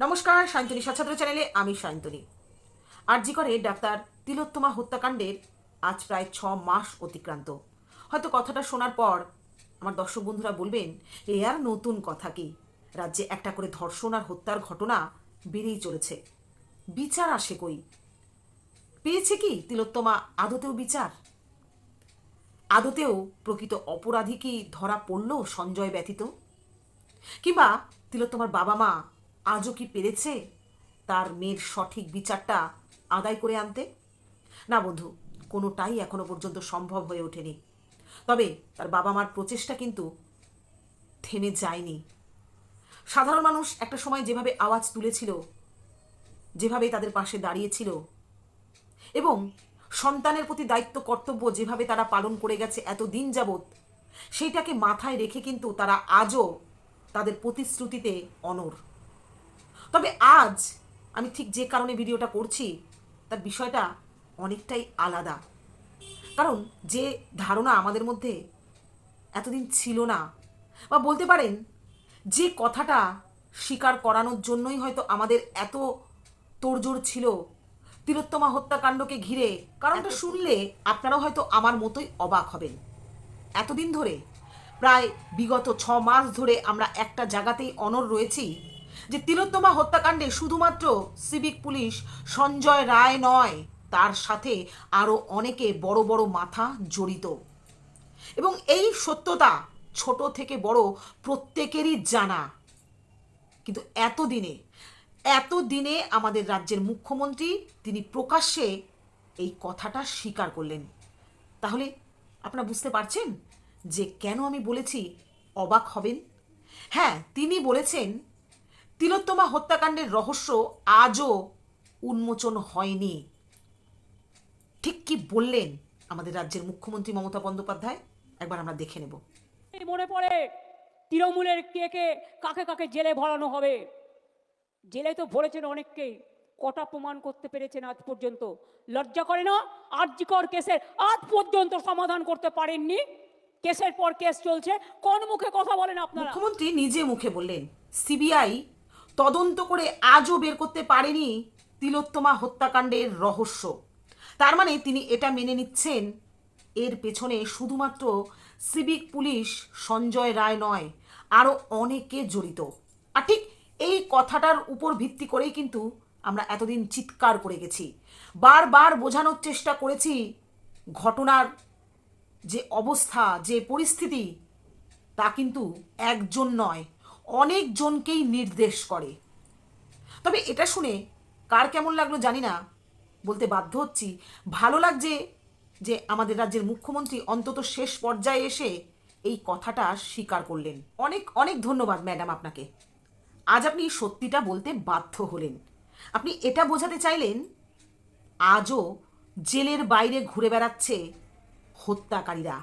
নমস্কার সায়ন্তনী সচ্ছাত্র চ্যানেলে আমি সায়ন্তনী আরজি করে ডাক্তার তিলোত্তমা হত্যাকাণ্ডের আজ প্রায় ছ মাস অতিক্রান্ত। হয়তো কথাটা শোনার পর আমার দর্শক বন্ধুরা বলবেন, এ আর নতুন কথা কি? রাজ্যে একটা করে ধর্ষণ আর হত্যার ঘটনা বেড়েই চলেছে। বিচার আসে কই? পেয়েছে কি তিলোত্তমা আদতেও বিচার? আদতেও প্রকৃত অপরাধী কি ধরা পড়ল সঞ্জয় ব্যতীত? কিংবা তিলোত্তমার বাবা মা আজও কি পেরেছে তার মেয়ের সঠিক বিচারটা আদায় করে আনতে? না বন্ধু, কোনোটাই এখনও পর্যন্ত সম্ভব হয়ে ওঠেনি। তবে তার বাবা মার প্রচেষ্টা কিন্তু থেমে যায়নি। সাধারণ মানুষ একটা সময় যেভাবে আওয়াজ তুলেছিল, যেভাবে তাদের পাশে দাঁড়িয়েছিল, এবং সন্তানের প্রতি দায়িত্ব, কর্তব্য যেভাবে তারা পালন করে গেছে এত দিন যাবৎ, সেইটাকে মাথায় রেখে কিন্তু তারা আজও তাদের প্রতিশ্রুতিতে অনর তবে আজ আমি ঠিক যে কারণে ভিডিওটা করছি তার বিষয়টা অনেকটাই আলাদা। কারণ যে ধারণা আমাদের মধ্যে এতদিন ছিল না বা বলতে পারেন যে কথাটা স্বীকার করানোর জন্যই হয়তো আমাদের এত তোড়জোড় ছিল তিলোত্তমা হত্যাকাণ্ডকে ঘিরে। কারণটা শুনলে আপনারাও হয়তো আমার মতোই অবাক হবেন। এতদিন ধরে প্রায় বিগত ছ মাস ধরে আমরা একটা জায়গাতেই অনর রয়েছি যে তিলোত্তমা হত্যাকাণ্ডে শুধুমাত্র সিভিক পুলিশ সঞ্জয় রায় নয়, তার সাথে আরও অনেকে বড় বড় মাথা জড়িত। এবং এই সত্যতা ছোট থেকে বড় প্রত্যেকেরই জানা। কিন্তু এতদিনে এতদিনে আমাদের রাজ্যের মুখ্যমন্ত্রী, তিনি প্রকাশ্যে এই কথাটা স্বীকার করলেন। তাহলে আপনারা বুঝতে পারছেন যে কেন আমি বলেছি অবাক হবেন? হ্যাঁ তিনি বলেছেন তিলোত্তমা হত্যাকাণ্ডের রহস্য আজও উন্মোচন হয়নি। ঠিক কি বললেন আমাদের রাজ্যের মুখ্যমন্ত্রী মমতা বন্দ্যোপাধ্যায়? একবার আমরা দেখে নেব। এই মনে পড়ে তৃণমূলের কে কে কাকে কাকে জেলে ভরানো হবে? জেলে তো ভরেছেন অনেককেই। কটা প্রমাণ করতে পেরেছেন আজ পর্যন্ত? লজ্জা করে না? আর্যিকর কেসের আজ পর্যন্ত সমাধান করতে পারেননি? কেসের পর কেস চলছে। কোন মুখে কথা বলেন আপনারা? মুখ্যমন্ত্রী নিজে মুখে বললেন সিবিআই তদন্ত করে আজও বের করতে পারেনি তিলোত্তমা হত্যাকাণ্ডের রহস্য। তার মানে তিনি এটা মেনে নিচ্ছেন, এর পেছনে শুধুমাত্র সিভিক পুলিশ সঞ্জয় রায় নয়, আরও অনেকে জড়িত। আর ঠিক এই কথাটার উপর ভিত্তি করেই কিন্তু আমরা এতদিন চিৎকার করে গেছি। বারবার বোঝানোর চেষ্টা করেছি ঘটনার যে অবস্থা, যে পরিস্থিতি, তা কিন্তু একজন নয় অনেকজনকেই নির্দেশ করে। তবে এটা শুনে কার কেমন লাগল জানি না, বলতে বাধ্য হচ্ছি। ভালো লাগছে যে আমাদের রাজ্যের মুখ্যমন্ত্রী অন্তত শেষ পর্যায়ে এসে এই কথাটা স্বীকার করলেন। অনেক অনেক ধন্যবাদ ম্যাডাম আপনাকে। আজ আপনি সত্যিটা বলতে বাধ্য হলেন। আপনি এটা বোঝাতে চাইলেন, আজও জেলের বাইরে ঘুরে বেড়াচ্ছে হত্যাকারীরা।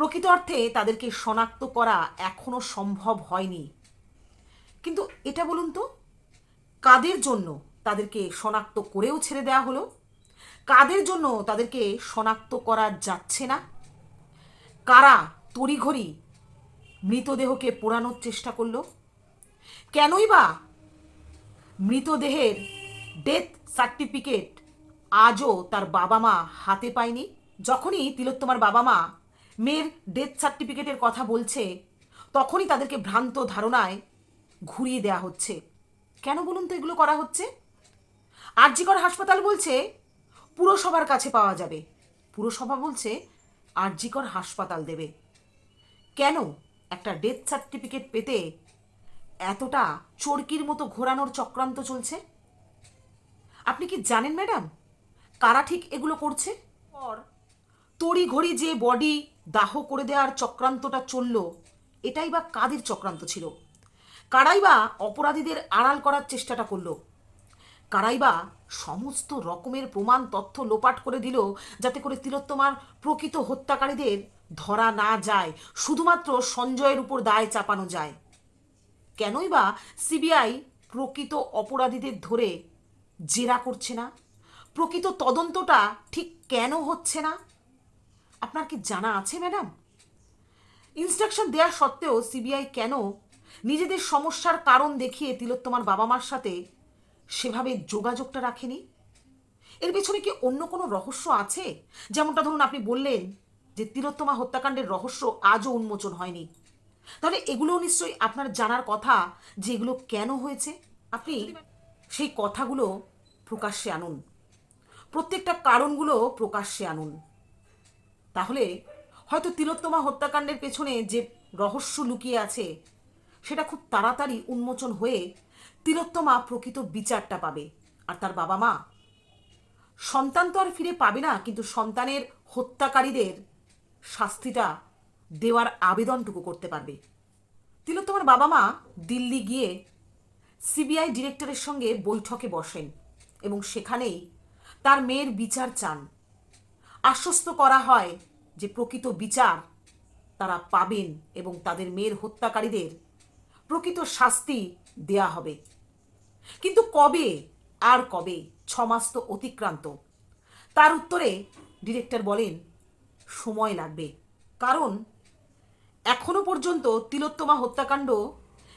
প্রকৃত অর্থে তাদেরকে শনাক্ত করা এখনও সম্ভব হয়নি। কিন্তু এটা বলুন তো, কাদের জন্য তাদেরকে শনাক্ত করেও ছেড়ে দেওয়া হলো? কাদের জন্য তাদেরকে শনাক্ত করা যাচ্ছে না? কারা তড়িঘড়ি মৃতদেহকে পোড়ানোর চেষ্টা করল? কেনই বা মৃতদেহের ডেথ সার্টিফিকেট আজও তার বাবা মা হাতে পায়নি? যখনই তিলোত্তমার বাবা মা মেয়ের ডেথ সার্টিফিকেটের কথা বলছে, তখনই তাদেরকে ভ্রান্ত ধারণায় ঘুরিয়ে দেওয়া হচ্ছে। কেন বলুন তো এগুলো করা হচ্ছে? আরজিকর হাসপাতাল বলছে, পুরসভার কাছে পাওয়া যাবে। পুরসভা বলছে, আরজিকর হাসপাতাল দেবে। কেন একটা ডেথ সার্টিফিকেট পেতে এতটা চরকির মতো ঘোরানোর চক্রান্ত চলছে? আপনি কি জানেন, ম্যাডাম, কারা ঠিক এগুলো করছে? পর তড়ি ঘড়ি যে বডি দাহ করে দেওয়ার চক্রান্তটা চলল, এটাই বা কাদের চক্রান্ত ছিল? কারাই বা অপরাধীদের আড়াল করার চেষ্টাটা করল? কারাই বা সমস্ত রকমের প্রমাণ তথ্য লোপাট করে দিল যাতে করে তিলোত্তমার প্রকৃত হত্যাকারীদের ধরা না যায়, শুধুমাত্র সঞ্জয়ের উপর দায় চাপানো যায়। কেনই বা সিবিআই প্রকৃত অপরাধীদের ধরে জেরা করছে না? প্রকৃত তদন্তটা ঠিক কেন হচ্ছে না? আপনার কি জানা আছে, ম্যাডাম? ইনস্ট্রাকশন দেওয়া সত্ত্বেও সিবিআই কেন নিজেদের সমস্যার কারণ দেখিয়ে তিলোত্তমার বাবা মার সাথে সেভাবে যোগাযোগটা রাখেনি? এর পেছনে কি অন্য কোনো রহস্য আছে? যেমনটা ধরুন আপনি বললেন যে তিলোত্তমা হত্যাকাণ্ডের রহস্য আজও উন্মোচন হয়নি। তাহলে এগুলোও নিশ্চয়ই আপনার জানার কথা যে এগুলো কেন হয়েছে? আপনি সেই কথাগুলো প্রকাশ্যে আনুন। প্রত্যেকটা কারণগুলো প্রকাশ্যে আনুন। তাহলে হয়তো তিলোত্তমা হত্যাকাণ্ডের পেছনে যে রহস্য লুকিয়ে আছে, সেটা খুব তাড়াতাড়ি উন্মোচন হয়ে তিলোত্তমা প্রকৃত বিচারটা পাবে। আর তার বাবা মা? সন্তান তো আর ফিরে পাবে না, কিন্তু সন্তানের হত্যাকারীদের শাস্তিটা দেওয়ার আবেদনটুকু করতে পারবে। তিলোত্তমার বাবা মা দিল্লি গিয়ে সিবিআই ডিরেক্টরের সঙ্গে বৈঠকে বসেন এবং সেখানেই তার মেয়ের বিচার চান। আশ্বস্ত করা হয় যে প্রকৃত বিচার তারা পাবেন এবং তাদের মেয়ের হত্যাকারীদের প্রকৃত শাস্তি দেয়া হবে। কিন্তু কবে আর কবে ছমাস তো অতিক্রান্ত। তার উত্তরে ডিরেক্টর বলেন, সময় লাগবে। কারণ এখনও পর্যন্ত তিলোত্তমা হত্যাকাণ্ড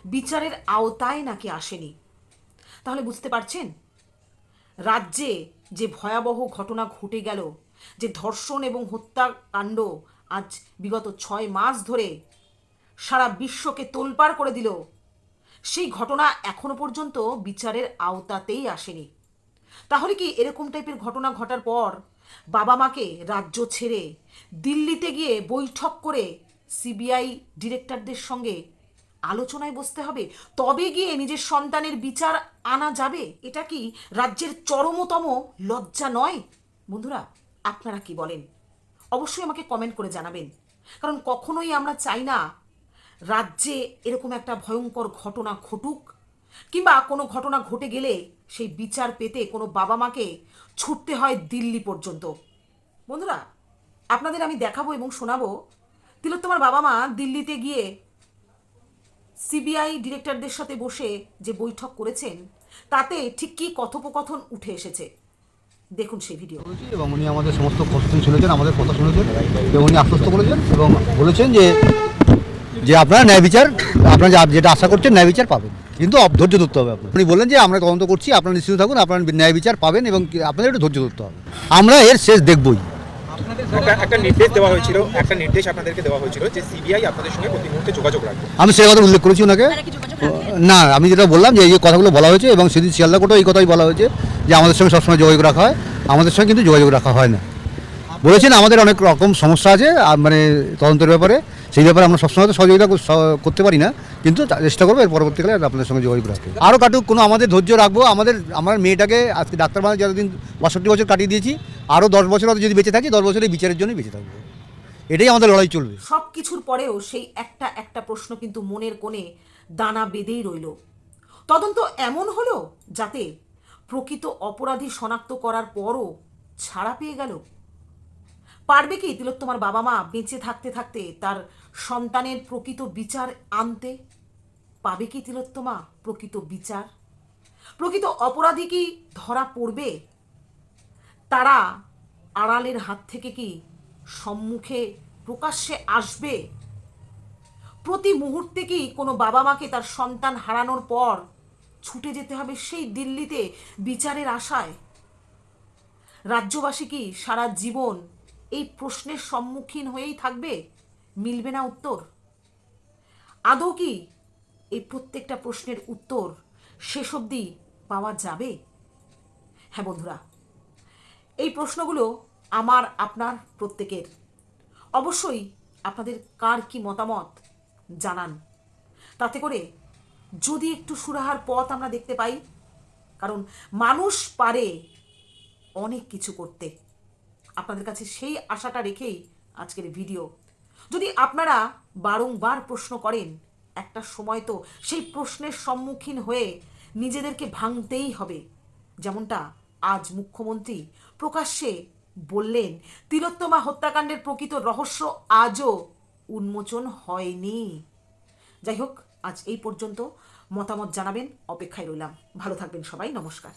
বিচারের আওতায় নাকি আসেনি। তাহলে বুঝতে পারছেন? রাজ্যে যে ভয়াবহ ঘটনা ঘটে গেল যে ধর্ষণ এবং হত্যাকাণ্ড আজ বিগত ছয় মাস ধরে সারা বিশ্বকে তোলপাড় করে দিল। সেই ঘটনা এখনও পর্যন্ত বিচারের আওতাতেই আসেনি। তাহলে কি এরকম টাইপের ঘটনা ঘটার পর বাবা মাকে রাজ্য ছেড়ে দিল্লিতে গিয়ে বৈঠক করে সিবিআই ডিরেক্টরদের সঙ্গে আলোচনায় বসতে হবে? তবে গিয়ে নিজের সন্তানের বিচার আনা যাবে? এটা কি রাজ্যের চরমতম লজ্জা নয়? বন্ধুরা আপনারা কি বলেন? অবশ্যই আমাকে কমেন্ট করে জানাবেন। কারণ কখনোই আমরা চাই না রাজ্যে এরকম একটা ভয়ঙ্কর ঘটনা ঘটুক, কিংবা কোনো ঘটনা ঘটে গেলে সেই বিচার পেতে কোনো বাবা মাকে ছুটতে হয় দিল্লি পর্যন্ত। বন্ধুরা, আপনাদের আমি দেখাবো এবং শোনাবো। তিলোত্তমার বাবা মা দিল্লিতে গিয়ে সিবিআই ডিরেক্টরদের সাথে বসে যে বৈঠক করেছেন, তাতে ঠিক কী কথোপকথন উঠে এসেছে? দেখুন সেই ভিডিও এবং উনি আমাদের সমস্ত কোশ্চেন শুনেছেন, আমাদের কথা শুনেছেন এবং উনি আশ্বস্ত করেছেন এবং বলেছেন যে যে আপনারা ন্যায় বিচার, আপনারা যেটা আশা করছেন ন্যায় বিচার পাবেন। কিন্তু ধৈর্য ধরতে হবে আপনার উনি বললেন যে, আমরা তদন্ত করছি, আপনারা নিশ্চিত থাকুন, আপনার ন্যায় বিচার পাবেন এবং আপনাদের একটু ধৈর্য ধরতে হবে। আমরা এর শেষ দেখবই। একটা একটা নির্দেশ দেওয়া হয়েছিল একটা নির্দেশ আপনাদেরকে দেওয়া হয়েছিল যে সিবিআই আপনাদের সঙ্গে প্রতি মুহূর্তে যোগাযোগ রাখবে। আমি সেই কথা উল্লেখ করেছি ওনাকে। না আমি যেটা বললাম যে এই যে কথাগুলো বলা হয়েছে এবং সেদিন শিয়ালদা কোর্টেও এই কথাই বলা হয়েছে যে আমাদের সঙ্গে সবসময় যোগাযোগ রাখা হয় আমাদের সঙ্গে কিন্তু যোগাযোগ রাখা হয় না। বলেছেন আমাদের অনেক রকম সমস্যা আছে আর মানে তদন্তের ব্যাপারে। সেই ব্যাপারে আমরা সবসময় তো সহযোগিতা করতে পারি না, কিন্তু চেষ্টা করব, এর পরবর্তীকালে আপনাদের সঙ্গে যোগাযোগ রাখতে। আরও কাটুক, কোনো আমাদের ধৈর্য রাখব, আমাদের, আমার মেয়েটাকে আজকে ডাক্তার বানাতে যতদিন বাষট্টি বছর কাটিয়ে দিয়েছি, আরও দশ বছর যদি বেঁচে থাকি, দশ বছরের বিচারের জন্যই বেঁচে থাকব। এটাই আমাদের লড়াই চলবে। সব কিছুর পরেও সেই একটা একটা প্রশ্ন কিন্তু মনের কোণে দানা বেঁধেই রইল। তদন্ত এমন হলো যাতে প্রকৃত অপরাধী শনাক্ত করার পরও ছাড়া পেয়ে গেল পারবে কি তিলোত্তমার বাবা মা বেঁচে থাকতে থাকতে তার সন্তানের প্রকৃত বিচার আনতে? পাবে কি তিলোত্তমা প্রকৃত বিচার? প্রকৃত অপরাধী কি ধরা পড়বে? তারা আড়ালের হাত থেকে কি সম্মুখে প্রকাশ্যে আসবে? প্রতি মুহূর্তে কি কোনো বাবা মাকে তার সন্তান হারানোর পর ছুটে যেতে হবে সেই দিল্লিতে বিচারের আশায়? রাজ্যবাসী কি সারা জীবন এই প্রশ্নের সম্মুখীন হয়েই থাকবে? মিলবে না উত্তর। আদৌ কি এই প্রত্যেকটা প্রশ্নের উত্তর শেষ অবধি পাওয়া যাবে? হ্যাঁ বন্ধুরা, এই প্রশ্নগুলো আমার, আপনার, প্রত্যেকের। অবশ্যই আপনাদের কার কি মতামত জানান। তাতে করে যদি একটু সুরাহার পথ আমরা দেখতে পাই, কারণ মানুষ পারে অনেক কিছু করতে। আপনাদের কাছে সেই আশাটা রেখেই আজকের ভিডিও যদি আপনারা বারংবার প্রশ্ন করেন, একটা সময় তো সেই প্রশ্নের সম্মুখীন হয়ে নিজেদেরকে ভাঙতেই হবে। যেমনটা আজ মুখ্যমন্ত্রী প্রকাশ্যে বললেন, তিলোত্তমা হত্যাকাণ্ডের প্রকৃত রহস্য আজও উন্মোচন হয়নি। যাই হোক, আজ এই পর্যন্ত মতামত জানাবেন, অপেক্ষায় রইলাম। ভালো থাকবেন সবাই, নমস্কার।